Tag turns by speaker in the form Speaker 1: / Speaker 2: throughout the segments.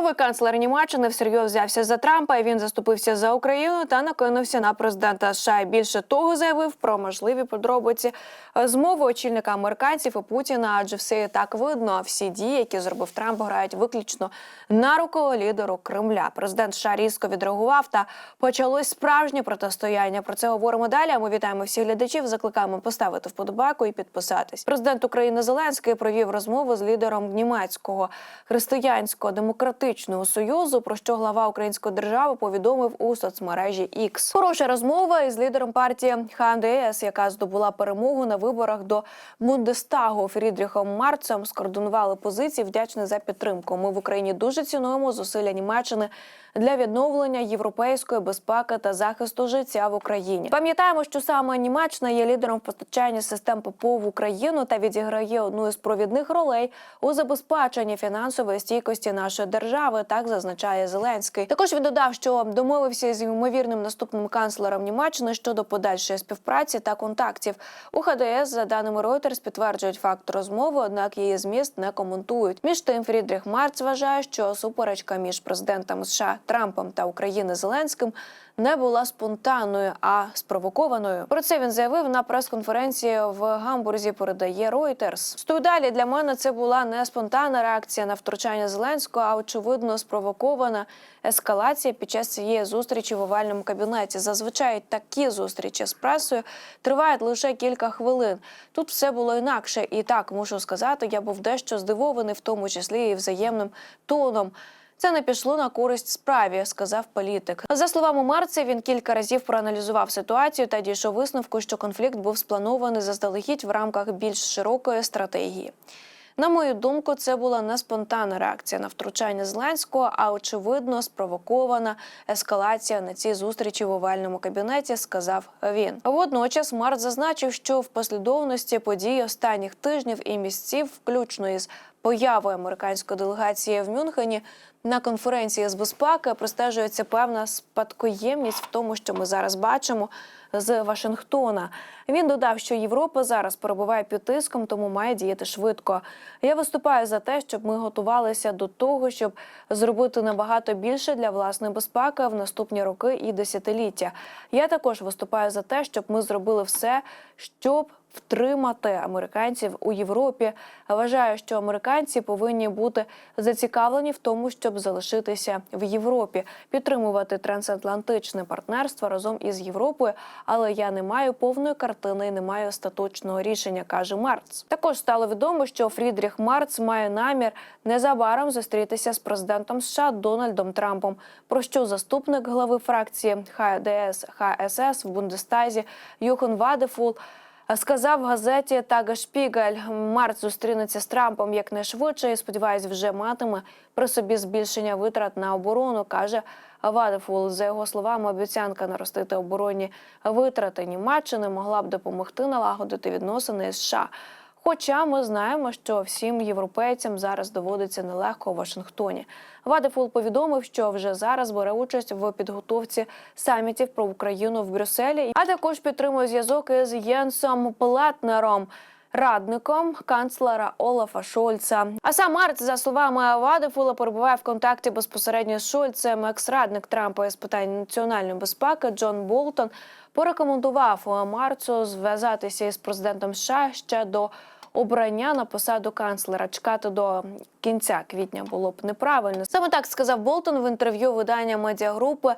Speaker 1: Новий канцлер Німеччини всерйоз взявся за Трампа. і Він заступився за Україну та накинувся на президента США. Більше того, заявив про можливі подробиці змови очільника американців і Путіна. Адже все і так видно. Всі дії, які зробив Трамп, грають виключно на руку лідеру Кремля. Президент США різко відреагував та почалось справжнє протистояння. Про це говоримо далі. Ми вітаємо всіх глядачів. Закликаємо поставити вподобайку і підписатись. Президент України Зеленський провів розмову з лідером німецького християнського демократичного союзу, про що глава української держави повідомив у соцмережі X. Хороша розмова із лідером партії ХНДС, яка здобула перемогу на виборах до Бундестагу Фрідріхом Марцем. Скоординували позиції. Вдячні за підтримку. Ми в Україні дуже цінуємо зусилля Німеччини для відновлення європейської безпеки та захисту життя в Україні. Пам'ятаємо, що саме Німеччина є лідером в постачанні систем ППО в Україну та відіграє одну із провідних ролей у забезпеченні фінансової стійкості нашої держави. Так зазначає Зеленський. Також він додав, що домовився з ймовірним наступним канцлером Німеччини щодо подальшої співпраці та контактів. У ХДС за даними Reuters, підтверджують факт розмови, однак її зміст не коментують. Між тим, Фрідріх Марц вважає, що суперечка між президентом США Трампом та України Зеленським не була спонтанною, а спровокованою. Про це він заявив на прес-конференції в Гамбурзі. Передає Reuters. Стою далі для мене це була не спонтанна реакція на втручання Зеленського, а очевидно спровокована ескалація під час цієї зустрічі в овальному кабінеті. Зазвичай такі зустрічі з пресою тривають лише кілька хвилин. Тут все було інакше, і так мушу сказати, я був дещо здивований, в тому числі і взаємним тоном. Це не пішло на користь справі, сказав політик. За словами Марця, він кілька разів проаналізував ситуацію та дійшов висновку, що конфлікт був спланований заздалегідь в рамках більш широкої стратегії. На мою думку, це була не спонтанна реакція на втручання Зеленського, а очевидно спровокована ескалація на цій зустрічі в овальному кабінеті, сказав він. Водночас Март зазначив, що в послідовності подій останніх тижнів і місяців, включно із появою американської делегації в Мюнхені на конференції з безпеки, простежується певна спадкоємність в тому, що ми зараз бачимо з Вашингтона. Він додав, що Європа зараз перебуває під тиском, тому має діяти швидко. Я виступаю за те, щоб ми готувалися до того, щоб зробити набагато більше для власної безпеки в наступні роки і десятиліття. Я також виступаю за те, щоб ми зробили все, щоб втримати американців у Європі. Вважаю, що американці повинні бути зацікавлені в тому, щоб залишитися в Європі, підтримувати трансатлантичне партнерство разом із Європою. Але я не маю повної картини і не маю остаточного рішення, каже Марц. Також стало відомо, що Фрідріх Марц має намір незабаром зустрітися з президентом США Дональдом Трампом. Про що заступник глави фракції ХДС ХСС в Бундестазі Юхан Вадефул Сказав газеті Тага Шпігель, Март зустрінеться з Трампом якнайшвидше і сподіваюсь, вже матиме при собі збільшення витрат на оборону. каже Вадефул. За його словами, обіцянка наростити оборонні витрати Німеччини могла б допомогти налагодити відносини з США. Хоча ми знаємо, що всім європейцям зараз доводиться нелегко у Вашингтоні. Вадефул повідомив, що вже зараз бере участь в підготовці самітів про Україну в Брюсселі, а також підтримує зв'язок із Єнсом Плетнером. Радником канцлера Олафа Шольца. А сам Март, за словами Вадефула, перебуває в контакті безпосередньо з Шольцем. Екс-радник Трампа із питань національної безпеки Джон Болтон порекомендував Марцу зв'язатися із президентом США ще до обрання на посаду канцлера. Чекати до кінця квітня було б неправильно. Саме так сказав Болтон в інтерв'ю видання медіагрупи.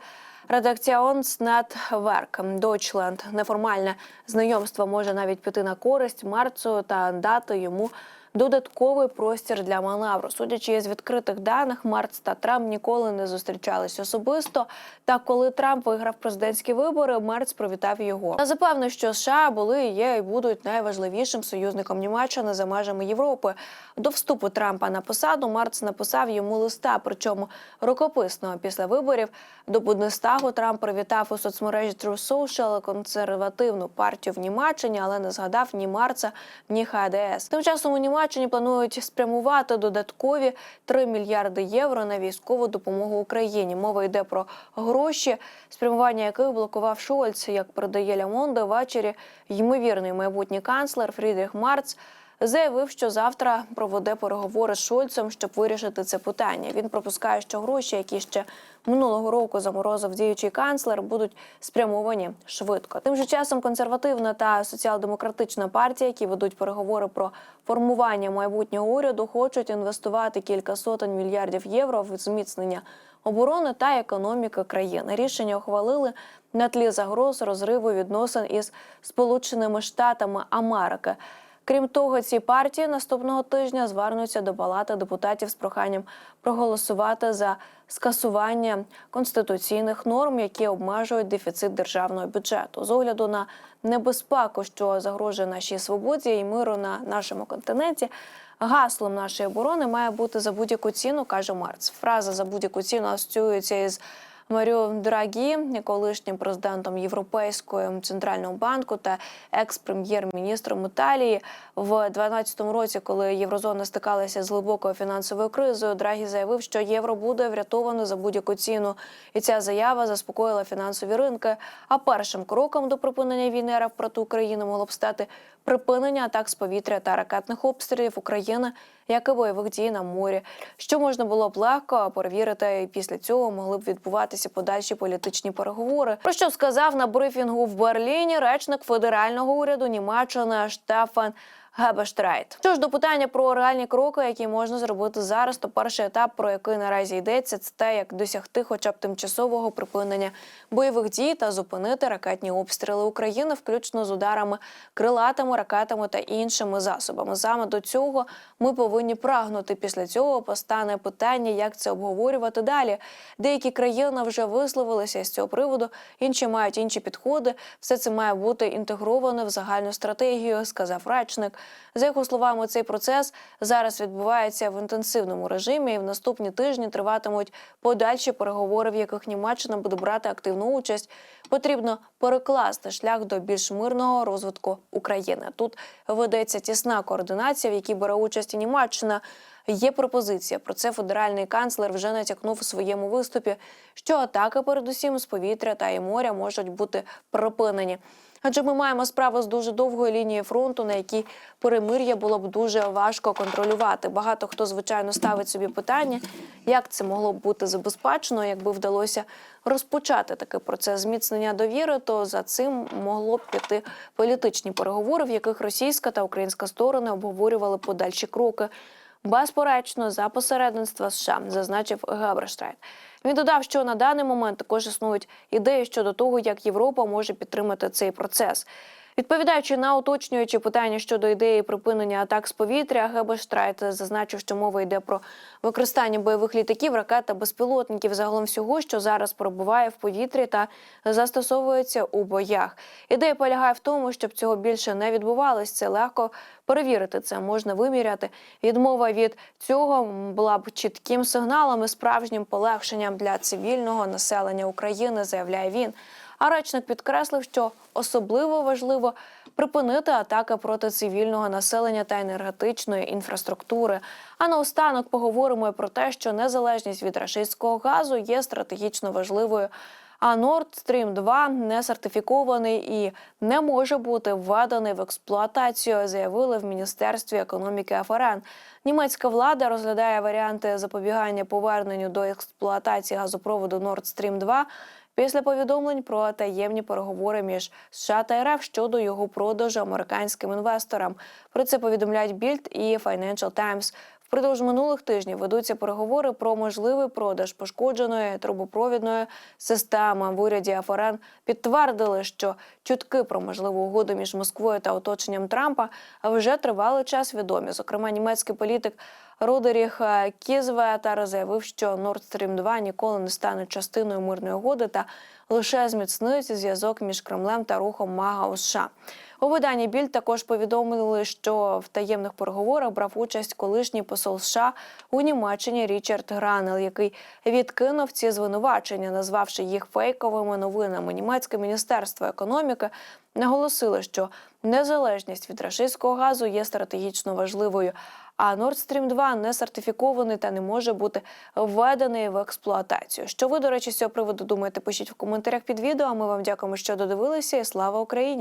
Speaker 1: Редакціонснетверк Дойчленд. Неформальне знайомство може навіть піти на користь Марцу та дати йому додатковий простір для маневру. Судячи з відкритих даних, Марц та Трамп ніколи не зустрічались особисто. Та коли Трамп виграв президентські вибори, Мерц привітав його. Та запевнив, що США були, є і будуть найважливішим союзником Німеччини за межами Європи. До вступу Трампа на посаду Марц написав йому листа, причому рукописного після виборів до Бундестагу Трамп привітав у соцмережі True Social консервативну партію в Німеччині, але не згадав ні Марца, ні ХДС. Тим часом у Німеччині планують спрямувати додаткові 3 мільярди євро на військову допомогу Україні. Мова йде про гроші, спрямування яких блокував Шольц, як передає Лямонда ввечері. Ймовірний майбутній канцлер Фрідріх Марц заявив, що завтра проведе переговори з Шольцем, щоб вирішити це питання. Він пропускає, що гроші, які ще минулого року заморозив діючий канцлер, будуть спрямовані швидко. Тим же часом консервативна та соціал-демократична партія, які ведуть переговори про формування майбутнього уряду, хочуть інвестувати кілька сотень мільярдів євро в зміцнення оборони та економіки країни. Рішення ухвалили на тлі загроз розриву відносин із Сполученими Штатами Америки. Крім того, ці партії наступного тижня звернуться до палати депутатів з проханням проголосувати за скасування конституційних норм, які обмежують дефіцит державного бюджету з огляду на небезпеку, що загрожує нашій свободі і миру на нашому континенті. Гаслом нашої оборони має бути за будь-яку ціну, каже Мерц. Фраза за будь-яку ціну асоціюється із Маріо Драгі, колишнім президентом Європейського центрального банку та екс-прем'єр-міністром Італії в 2012 році, коли єврозона стикалася з глибокою фінансовою кризою. Драгі заявив, що євро буде врятовано за будь-яку ціну, і ця заява заспокоїла фінансові ринки. А першим кроком до припинення війни РФ проти України могло б стати припинення атак з повітря та ракетних обстрілів України, як бойових дій на морі, що можна було б легко перевірити, і після цього могли б відбуватися подальші політичні переговори. Про що сказав на брифінгу в Берліні речник федерального уряду Німеччини Штефан. Гебештрайт. Що ж до питання про реальні кроки, які можна зробити зараз, то перший етап, про який наразі йдеться, це те, як досягти, хоча б тимчасового припинення бойових дій та зупинити ракетні обстріли України, включно з ударами крилатими ракетами та іншими засобами. Саме до цього ми повинні прагнути. Після цього постане питання, як це обговорювати далі. Деякі країни вже висловилися з цього приводу, інші мають інші підходи. Все це має бути інтегроване в загальну стратегію, сказав речник. За його словами, цей процес зараз відбувається в інтенсивному режимі, і в наступні тижні триватимуть подальші переговори, в яких Німеччина буде брати активну участь. Потрібно перекласти шлях до більш мирного розвитку України. Тут ведеться тісна координація, в якій бере участь і Німеччина. Є пропозиція. Про це федеральний канцлер вже натякнув у своєму виступі, що атаки, передусім з повітря та і моря, можуть бути припинені. Адже ми маємо справу з дуже довгою лінією фронту, на якій перемир'я було б дуже важко контролювати. Багато хто звичайно ставить собі питання, як це могло б бути забезпечено, якби вдалося розпочати такий процес зміцнення довіри, то за цим могло б піти політичні переговори, в яких російська та українська сторони обговорювали подальші кроки. Безперечно, за посередництва США зазначив Габерштрайт. Він додав, що на даний момент також існують ідеї щодо того, як Європа може підтримати цей процес. Відповідаючи на уточнюючі питання щодо ідеї припинення атак з повітря, Гебештрайт зазначив, що мова йде про використання бойових літаків, ракет та безпілотників, загалом всього, що зараз перебуває в повітрі та застосовується у боях. Ідея полягає в тому, щоб цього більше не відбувалось. Це легко перевірити. Це можна виміряти. Відмова від цього була б чітким сигналом і справжнім полегшенням для цивільного населення України, заявляє він. А речник підкреслив, що особливо важливо припинити атаки проти цивільного населення та енергетичної інфраструктури. А наостанок поговоримо і про те, що незалежність від рашистського газу є стратегічно важливою. А Nord Stream 2 не сертифікований і не може бути введений в експлуатацію, заявили в міністерстві економіки ФРН. Німецька влада розглядає варіанти запобігання поверненню до експлуатації газопроводу Nord Stream 2 після повідомлень про таємні переговори між США та РФ щодо його продажу американським інвесторам. Про це повідомляють Більд і Financial Times. Впродовж минулих тижнів ведуться переговори про можливий продаж пошкодженої трубопровідної системи. В уряді ФРН підтвердили, що чутки про можливу угоду між Москвою та оточенням Трампа вже тривалий час відомі. Зокрема, німецький політик Родеріх Кізветер заявив, що Nord Stream 2 ніколи не стане частиною мирної угоди та лише зміцнить зв'язок між Кремлем та рухом Мага у США. У виданні Біль також повідомили, що в таємних переговорах брав участь колишній посол США у Німеччині Річард Гранел, який відкинув ці звинувачення, назвавши їх фейковими новинами. Німецьке міністерство економіки наголосило, що незалежність від рашистського газу є стратегічно важливою. А Nord Stream 2 не сертифікований та не може бути введений в експлуатацію. Що ви, до речі, з цього приводу думаєте? Пишіть в коментарях під відео. А ми вам дякуємо, що додивилися, і слава Україні!